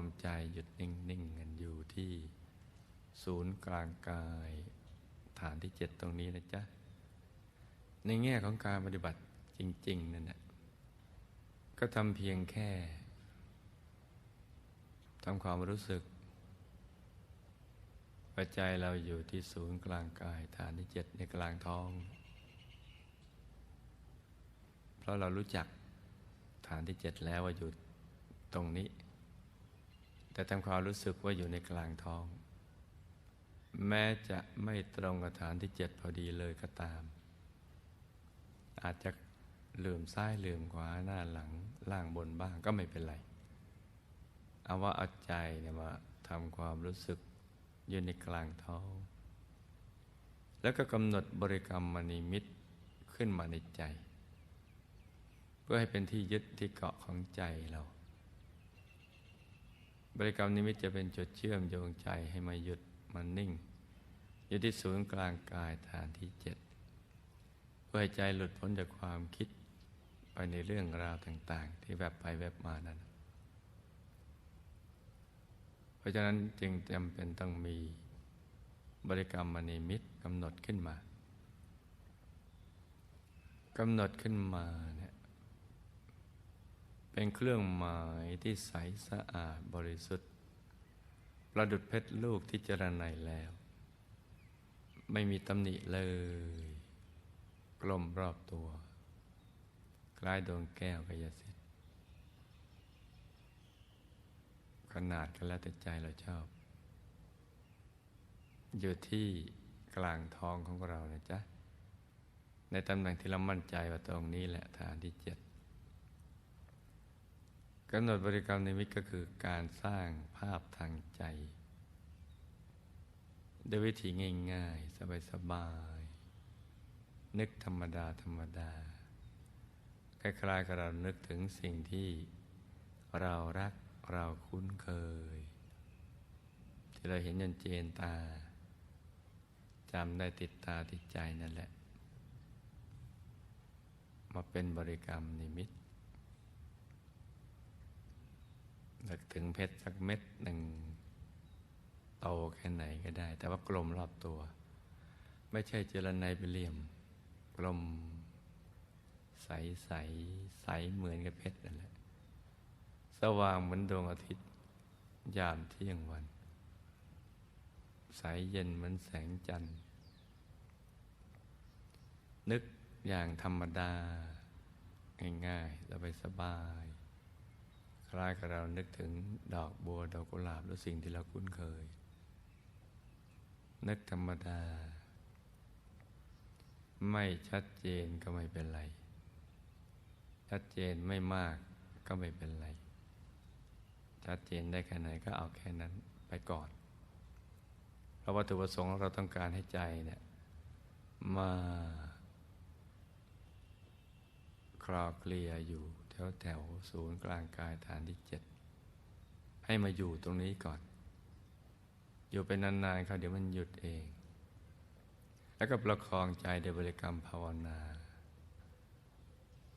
วมใจหยุดนิ่งๆกันอยู่ที่ศูนย์กลางกายฐานที่เจ็ดตรงนี้นะจ๊ะ ในแง่ของการปฏิบัติจริง ๆ นั่นแหละก็ทำเพียงแค่ทำความรู้สึกปัจจัยเราอยู่ที่ศูนย์กลางกายฐานที่เจ็ดในกลางท้อง เพราะเรารู้จักฐานที่เจ็ดแล้วว่าอยู่ตรงนี้ แต่ทำความรู้สึกว่าอยู่ในกลางท้อง แม้จะไม่ตรงกับฐานที่เจ็ดพอดีเลยก็ตาม อาจจะลืมซ้ายลืมขวาหน้าหลังล่างบนบ้างก็ไม่เป็นไร เอาว่าเอาใจเนี่ยมาทำความรู้สึกอยู่ในกลางท้อง แล้วก็กำหนดบริกรรมมณีมิตรขึ้นมาในใจ เพื่อให้เป็นที่ยึดที่เกาะของใจเรา บริกรรมนิมิตจะเป็นจุดเชื่อมโยงใจให้มาหยุดมันนิ่ง อยู่ที่ศูนย์กลางกายฐานที่เจ็ดเพื่อให้ใจหลุดพ้นจากความคิดไปในเรื่องราวต่าง ๆ ที่แวบไปแวบมานั้น เพราะฉะนั้นจึงจำเป็นต้องมีบริกรรมมณีมิตรกำหนดขึ้นมากำหนดขึ้นมา เป็นเครื่องหมายที่ใสสะอาดบริสุทธิ์ ประดุดเพชรลูกที่เจรไนแล้ว ไม่มีตำหนิเลย กลมรอบตัว คล้ายดวงแก้วกายสิทธิ์ขนาดกันแล้วแต่ใจเราชอบ อยู่ที่กลางท้องของเรานะจ๊ะ ในตำแหน่งที่เรามั่นใจว่าตรงนี้แหละฐานที่เจ็ด กำหนดบริกรรมนิมิตก็คือการสร้างภาพทางใจด้วยวิธีง่ายๆ สบายๆ นึกธรรมดา ธรรมดา คล้ายๆกับเรานึกถึงสิ่งที่เรารักเราคุ้นเคย ที่เราเห็นยันเจนตาจำได้ติดตาติดใจนั่นแหละ มาเป็นบริกรรมนิมิต นึกถึงเพชรสักเม็ดหนึ่งโตแค่ไหนก็ได้ แต่ว่ากลมรอบตัว ไม่ใช่เจรไนไปเหลี่ยม กลม ใสใสใสเหมือนกับเพชรนั่นแหละ สว่างเหมือนดวงอาทิตย์ ยามเที่ยงวัน ใสเย็นเหมือนแสงจันทร์ นึกอย่างธรรมดา ง่ายๆสบายสบาย คล้ายกับเรานึกถึงดอกบัวดอกกุหลาบหรือสิ่งที่เราคุ้นเคย นึกธรรมดา ไม่ชัดเจนก็ไม่เป็นไร ชัดเจนไม่มากก็ไม่เป็นไร ชัดเจนได้แค่ไหนก็เอาแค่นั้นไปก่อน เพราะวัตถุประสงค์เราต้องการให้ใจเนี่ยมาคลอเคลียอยู่ วแถวศูนย์กลางกายฐานที่เจ็ดให้มาอยู่ตรงนี้ก่อน อยู่ไปนานๆเขาเดี๋ยวมันหยุดเอง แล้วก็ประคองใจในบริกรรมภาวนา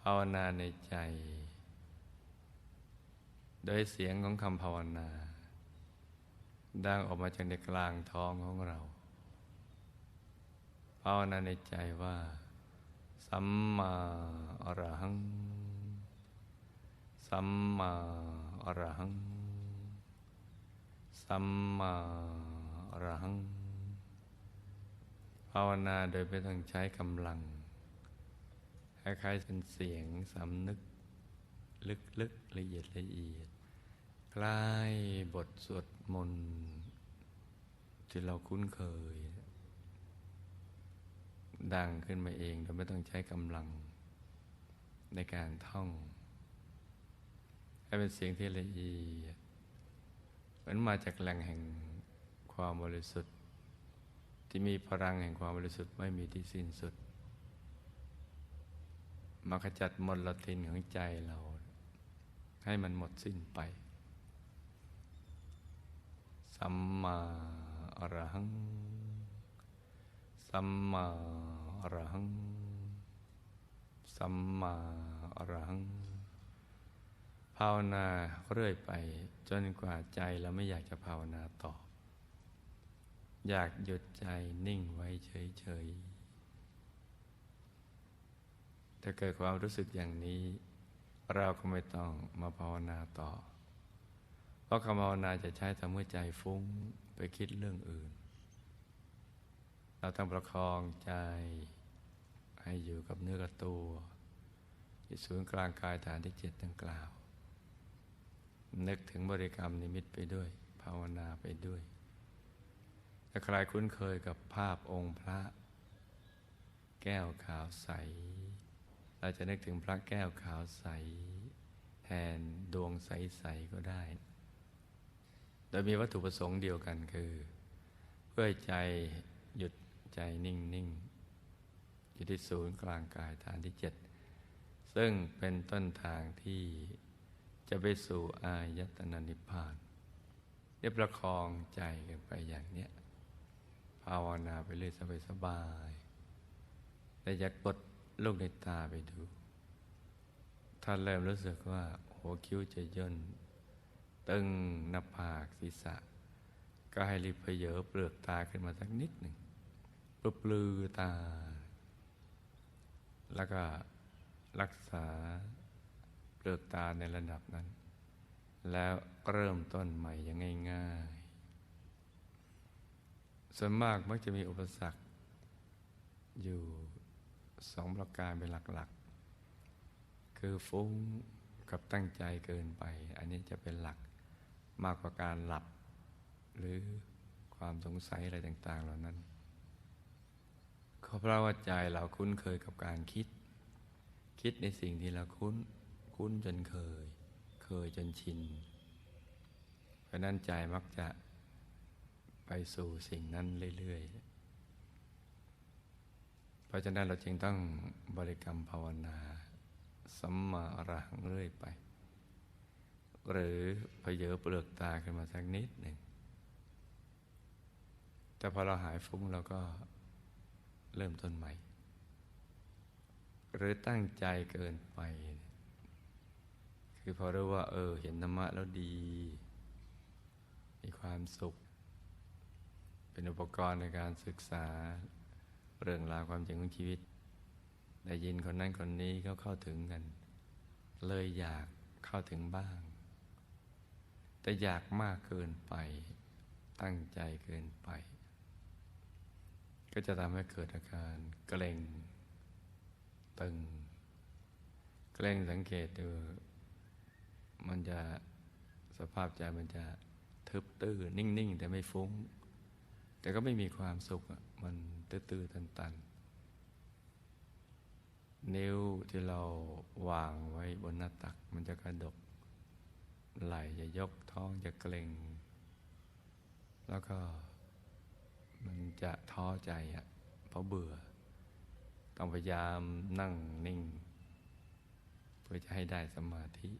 ภาวนาในใจ โดยเสียงของคำภาวนา ดังออกมาจากในกลางท้องของเรา ภาวนาในใจว่า สัมมาอรหัง สัมมาอรหัง สัมมาอรหัง ภาวนาโดยไม่ต้องใช้กำลัง คล้ายๆเป็นเสียงสำนึก ลึกๆละเอียดละเอียดคล้ายบทสวดมนต์ที่เราคุ้นเคย ดังขึ้นมาเองโดยไม่ต้องใช้กำลังในการท่อง ให้เป็นเสียงที่ละเอียดเหมือนมาจากแหล่งแห่งความบริสุทธิ์ ที่มีพลังแห่งความบริสุทธิ์ไม่มีที่สิ้นสุด มาขจัดมลทินของใจเรา ให้มันหมดสิ้นไป สัมมาอรหัง สัมมาอรหัง สัมมาอรหังาวนาเรื่อยไป จนกว่าใจเราไม่อยากจะภาวนาต่อ อยากหยุดใจนิ่งไว้เฉยๆ ถ้าเกิดความรู้สึกอย่างนี้ เราก็ไม่ต้องมาภาวนาต่อ เพราะคำภาวนาจะใช้ทำให้ใจฟุ้งไปคิดเรื่องอื่น เราต้องประคองใจให้อยู่กับเนื้อกับตัวที่ศูนย์กลางกายฐานที่เจ็ดดังกล่าว นึกถึงบริกรรมนิมิตไปด้วย ภาวนาไปด้วย ถ้าใครคุ้นเคยกับภาพองค์พระ แก้วขาวใส เราจะนึกถึงพระแก้วขาวใส แทนดวงใส ๆ ก็ได้ โดยมีวัตถุประสงค์เดียวกันคือ เพื่อใจหยุดใจนิ่ง ๆ อยู่ที่ศูนย์กลางกายฐานที่เจ็ดซึ่งเป็นต้นทางที่ จะไปสู่อายตนะนิพพานเรียประคองใจกันไปอย่างเนี้ยภาวนาไปเรื่อยสบายๆแต่อยากดลูกในตาไปดูถ้าเริ่มรู้สึกว่าหัวคิ้วจะย่น ตึงหน้าผากศีรษะ ก็ให้รีบเพเยอเปลือกตาขึ้นมาสักนิดหนึ่งปปลือตา แล้วก็รักษา เปลือกตาในระดับนั้น แล้วเริ่มต้นใหม่อย่างง่าย ๆ ส่วนมากมักจะมีอุปสรรค อยู่สองประการเป็นหลักๆ คือฟุ้งกับตั้งใจเกินไป อันนี้จะเป็นหลักมากกว่าการหลับ หรือความสงสัยอะไรต่าง ๆ เหล่านั้นเพราะว่าใจเราคุ้นเคยกับการคิด คิดในสิ่งที่เราคุ้น คุ้นจนเคย เคยจนชิน เพราะนั้นใจมักจะไปสู่สิ่งนั้นเรื่อยๆ เพราะฉะนั้นเราจึงต้องบริกรรมภาวนาสัมมาอรหังเรื่อยไป หรือพเยอเปลือกตาขึ้นมาสักนิดหนึ่ง แต่พอเราหายฟุ้งเราก็เริ่มต้นใหม่ หรือตั้งใจเกินไป คือพอรู้ว่า เออ เห็นธรรมะแล้วดี มีความสุข เป็นอุปกรณ์ในการศึกษา เรื่องราวความจริงของชีวิต ได้ยินคนนั้นคนนี้เขาเข้าถึงกัน เลยอยากเข้าถึงบ้าง แต่อยากมากเกินไป ตั้งใจเกินไป ก็จะทำให้เกิดอาการเกร็ง ตึง เกร็งสังเกตดู มันจะสภาพใจมันจะทึบตื้อนิ่ง ๆ แต่ไม่ฟุ้ง แต่ก็ไม่มีความสุขมันตื้อๆตัน ๆ นิ้วที่เราวางไว้บนหน้าตัก มันจะกระดก ไหลจะยกท้องจะเกร็ง แล้วก็มันจะท้อใจอะเพราะเบื่อ ต้องพยายามนั่งนิ่ง เพื่อจะให้ได้สมาธิ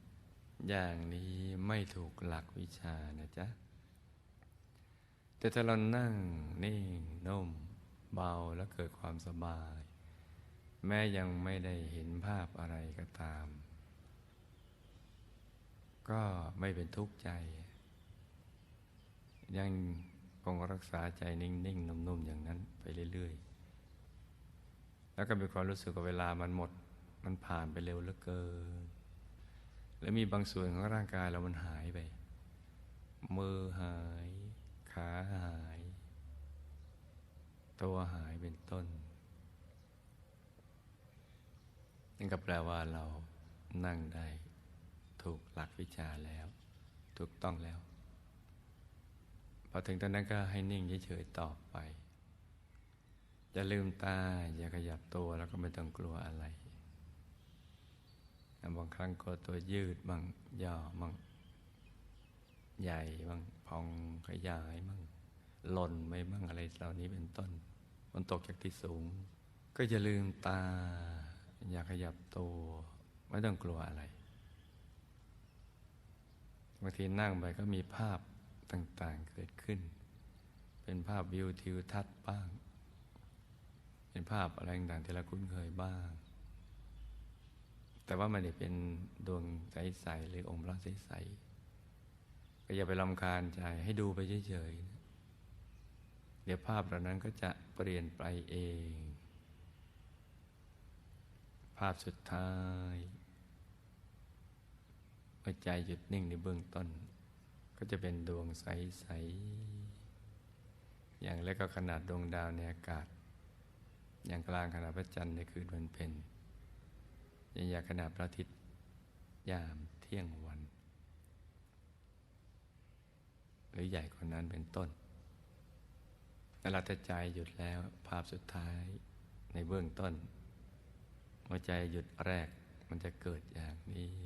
อย่างนี้ไม่ถูกหลักวิชานะจ๊ะ แต่ถ้าเรานั่งนิ่งนุ่ม เบาแล้วเกิดความสบาย แม้ยังไม่ได้เห็นภาพอะไรก็ตาม ก็ไม่เป็นทุกข์ใจ ยังคงรักษาใจนิ่งๆนุ่มๆอย่างนั้นไปเรื่อยๆ แล้วก็มีความรู้สึกว่าเวลามันหมด มันผ่านไปเร็วเหลือเกิน แล้วมีบางส่วนของร่างกายเรามันหายไป มือหาย ขาหาย ตัวหายเป็นต้น นั่นก็แปลว่าเรานั่งได้ถูกหลักวิชาแล้ว ถูกต้องแล้ว พอถึงตอนนั้นก็ให้นิ่งเฉยๆต่อไปอย่าลืมตา อย่าขยับตัวแล้วก็ไม่ต้องกลัวอะไร บางครั้งก็ตัวยืดบ้างย่อบ้างใหญ่บ้างพองขยายบ้างหล่นไม่บ้างอะไรเหล่านี้เป็นต้น มันตกจากที่สูง ก็อย่าลืมตา อย่าขยับตัวไม่ต้องกลัวอะไรบางทีนั่งไปก็มีภาพต่างๆเกิดขึ้น เป็นภาพวิวทิวทัศน์บ้าง เป็นภาพอะไรต่างๆที่เราคุ้นเคยบ้าง แต่ว่ามันเป็นดวงใสๆหรือองค์พระใสๆก็อย่าไปลำคาญใจให้ดูไปเฉยๆเดี๋ยวภาพเหล่านั้นก็จะเปลี่ยนไปเอง ภาพสุดท้ายเมื่อใจหยุดนิ่งในเบื้องต้น ก็จะเป็นดวงใสๆอย่างเล็กก็ขนาดดวงดาวในอากาศ อย่างกลางขนาดพระจันทร์ในคืนวันเพ็ญ ย่างยาขนาดพระอาทิตย์ยามเที่ยงวัน หรือใหญ่กว่านั้นเป็นต้นเวลาใจหยุดแล้วภาพสุดท้ายในเบื้องต้น หัวใจหยุดแรกมันจะเกิดอย่างนี้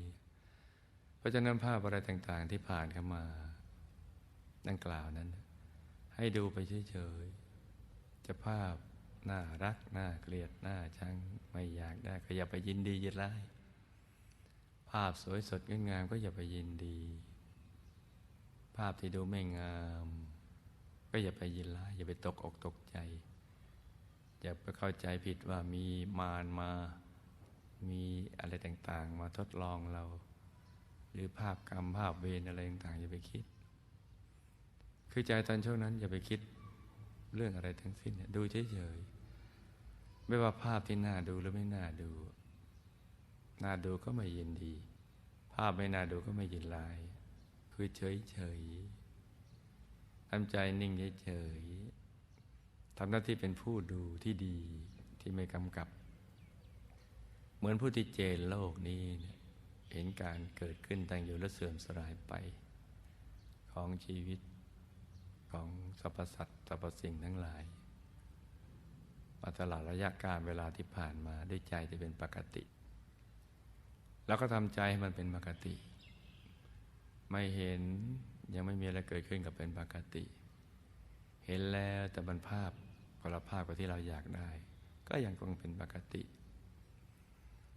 เพราะฉะนั้นภาพอะไรต่าง ๆ ที่ผ่านเข้ามาดังกล่าวนั้น ให้ดูไปเฉยๆจะภาพ น่ารักน่าเกลียดน่าชังไม่อยากได้ก็อย่าไปยินดียินร้ายภาพสวยสดงดงามก็อย่าไปยินดี ภาพที่ดูไม่งาม ก็อย่าไปยินร้ายอย่าไปตกอกตกใจ อย่าไปเข้าใจผิดว่ามีมารมา มีอะไรต่างๆ มาทดลองเรา หรือภาพกรรมภาพเวรอะไรต่างๆอย่าไปคิด คือใจตอนช่วงนั้นอย่าไปคิดเรื่องอะไรทั้งสิ้นดูเฉยๆ ไม่ว่าภาพที่น่าดูหรือไม่น่าดูน่าดูก็ไม่ยินดี ภาพไม่น่าดูก็ไม่ยินลาย คือเฉยๆทำใจนิ่งเฉยๆทำหน้าที่เป็นผู้ดูที่ดีที่ไม่กำกับ เหมือนผู้ที่เจนโลกนี้เห็นการเกิดขึ้นตั้งอยู่และเสื่อมสลายไป ของชีวิตของสรรพสัตว์สรรพสิ่งทั้งหลาย มาตลอดระยะการเวลาที่ผ่านมาด้วยใจที่เป็นปกติ แล้วก็ทำใจให้มันเป็นปกติ ไม่เห็นยังไม่มีอะไรเกิดขึ้นกับเป็นปกติ เห็นแล้วแต่มันภาพคนละภาพกับที่เราอยากได้ ก็ยังคงเป็นปกติ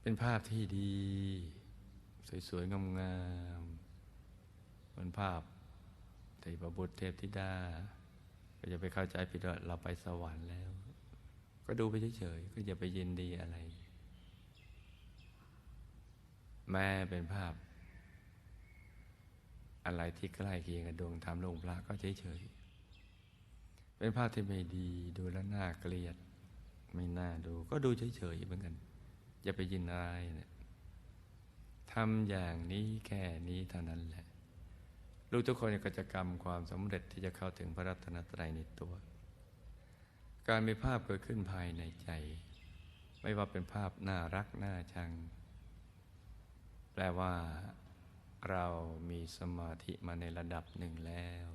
เป็นภาพที่ดี สวยๆงามๆเป็นภาพเทพบุตรเทพธิดา ก็จะไปเข้าใจผิดว่าเราไปสวรรค์แล้ว ก็ดูไปเฉยๆ ก็อย่าไปยินดีอะไร แม้เป็นภาพ อะไรที่ใกล้เคียงกับดวงธรรมลงพระก็เฉยๆ เป็นภาพที่ไม่ดีดูแล้วน่าเกลียด ไม่น่าดู ก็ดูเฉยๆเหมือนกัน อย่าไปยินอะไรเนี่ยทำอย่างนี้แค่นี้เท่านั้นแหละ ลูกทุกคนก็จะกรรมความสำเร็จที่จะเข้าถึงพระรัตนตรัยในตัว การมีภาพเกิดขึ้นภายในใจ ไม่ว่าเป็นภาพน่ารักน่าชัง แปลว่า เรามีสมาธิมาในระดับหนึ่งแล้ว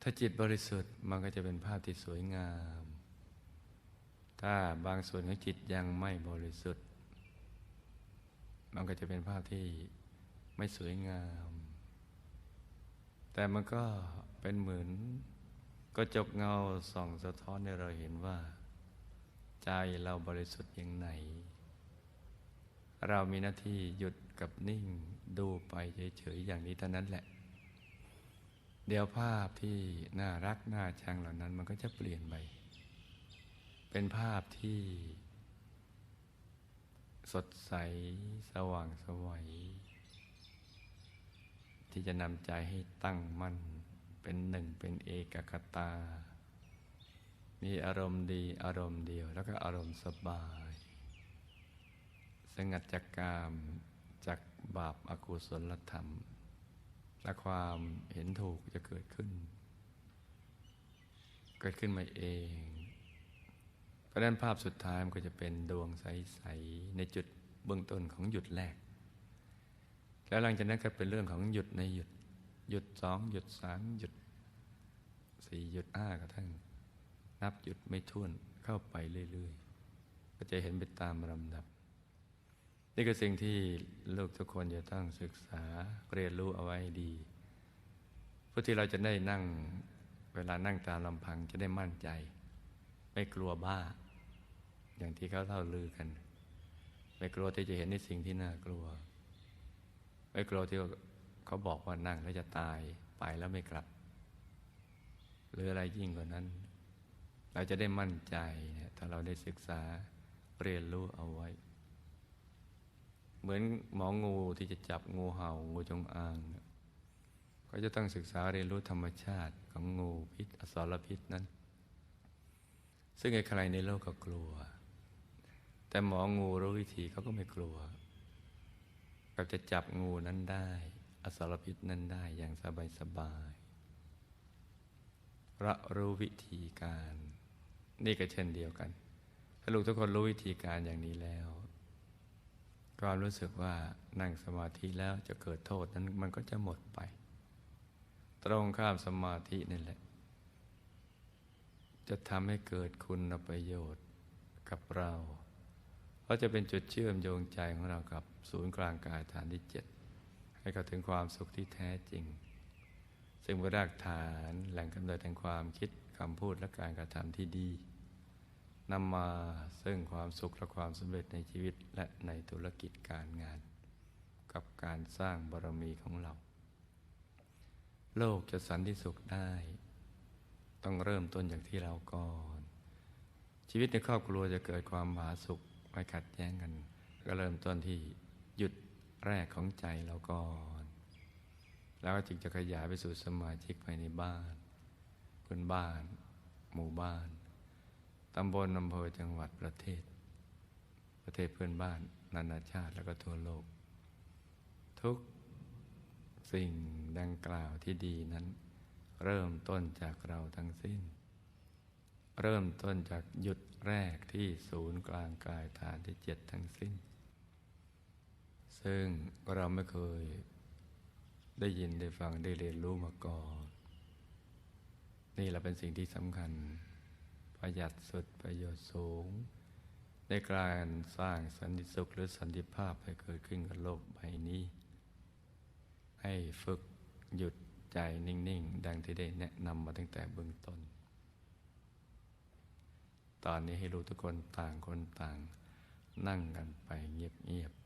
ถ้าจิตบริสุทธิ์มันก็จะเป็นภาพที่สวยงาม ถ้าบางส่วนของจิตยังไม่บริสุทธิ์ มันก็จะเป็นภาพที่ไม่สวยงาม แต่มันก็เป็นเหมือน ก็จกเงาส่องสะท้อนให้เราเห็นว่า ใจเราบริสุทธิ์อย่างไหน เรามีหน้าที่หยุดกับนิ่งดูไปเฉยๆอย่างนี้เท่านั้นแหละ เดี๋ยวภาพที่น่ารักน่าชังเหล่านั้นมันก็จะเปลี่ยนไป เป็นภาพที่ สดใสสว่างสวัยที่จะนำใจให้ตั้งมั่น เป็นหนึ่งเป็นเอกคตา มีอารมณ์ดีอารมณ์เดียว แล้วก็อารมณ์สบาย สงัดจากกามจากบาปอากุศลธรรม และความเห็นถูกจะเกิดขึ้น เกิดขึ้นมาเอง เพราะนั้นภาพสุดท้ายมันก็จะเป็นดวงใส ๆ ในจุดเบื้องต้นของหยุดแรก แล้วหลังจากนั้นก็เป็นเรื่องของหยุดในหยุด หยุดสองหยุดสามหยุดสี่หยุดห้ากระทั่ง นับหยุดไม่ท้วนเข้าไปเรื่อยๆ ก็จะเห็นไปตามลำดับ นี่คือสิ่งที่ลูกทุกคนจะต้องศึกษาเรียนรู้เอาไว้ดีเพื่อที่เราจะได้นั่งเวลานั่งตามลำพังจะได้มั่นใจ ไม่กลัวบ้า อย่างที่เขาเล่าลือกัน ไม่กลัวที่จะเห็นในสิ่งที่น่ากลัว ไม่กลัวที่ เขาบอกว่านั่งแล้วจะตายไปแล้วไม่กลับ หรืออะไรยิ่งกว่านั้น เราจะได้มั่นใจเนี่ยถ้าเราได้ศึกษาเรียนรู้เอาไว้ เหมือนหมองูที่จะจับงูเห่างูจงอางก็จะต้องศึกษาเรียนรู้ธรรมชาติของงูพิษอสรพิษนั้น ซึ่งใครในโลกก็กลัว แต่หมองูรู้วิธีเขาก็ไม่กลัวก็จะจับงูนั้นได้ อสรพิษนั้นได้อย่างสบายสบายระรู้วิธีการ นี่ก็เช่นเดียวกัน ถ้าลูกทุกคนรู้วิธีการอย่างนี้แล้ว ความรู้สึกว่านั่งสมาธิแล้วจะเกิดโทษนั้นมันก็จะหมดไป ตรงข้ามสมาธินี่แหละ จะทำให้เกิดคุณประโยชน์กับเรา เพราะจะเป็นจุดเชื่อมโยงใจของเรากับศูนย์กลางกายฐานที่เจ็ด ให้เข้าถึงความสุขที่แท้จริง ซึ่งเป็นรากฐานแหล่งกำเนิดแห่งความคิดคำพูดและการกระทำที่ดีนำมาซึ่งความสุขและความสำเร็จในชีวิตและในธุรกิจการงาน กับการสร้างบารมีของเรา โลกจะสันติสุขได้ ต้องเริ่มต้นจากที่เราก่อน ชีวิตในครอบครัวจะเกิดความผาสุกไม่ขัดแย้งกัน ก็เริ่มต้นที่หยุด แรกของใจเราก่อน แล้วจึงจะขยายไปสู่สมาชิกภายในบ้านเพื่อนบ้าน หมู่บ้าน ตำบลอำเภอจังหวัดประเทศ ประเทศเพื่อนบ้าน นานาชาติ แล้วก็ทั่วโลก ทุกสิ่งดังกล่าวที่ดีนั้น เริ่มต้นจากเราทั้งสิ้น เริ่มต้นจากหยุดแรกที่ศูนย์กลางกายฐานที่เจ็ดทั้งสิ้น ซึ่งเราไม่เคยได้ยินได้ฟังได้เรียนรู้มาก่อน นี่แหละเป็นสิ่งที่สำคัญ ประหยัดสุดประโยชน์สูง ในการสร้างสันติสุขหรือสันติภาพให้เกิดขึ้นกับโลกใบนี้ ให้ฝึกหยุดใจนิ่ง ๆ ดังที่ได้แนะนำมาตั้งแต่เบื้องต้น ตอนนี้ให้รู้ทุกคนต่างคนต่าง นั่งกันไปเงียบ ๆ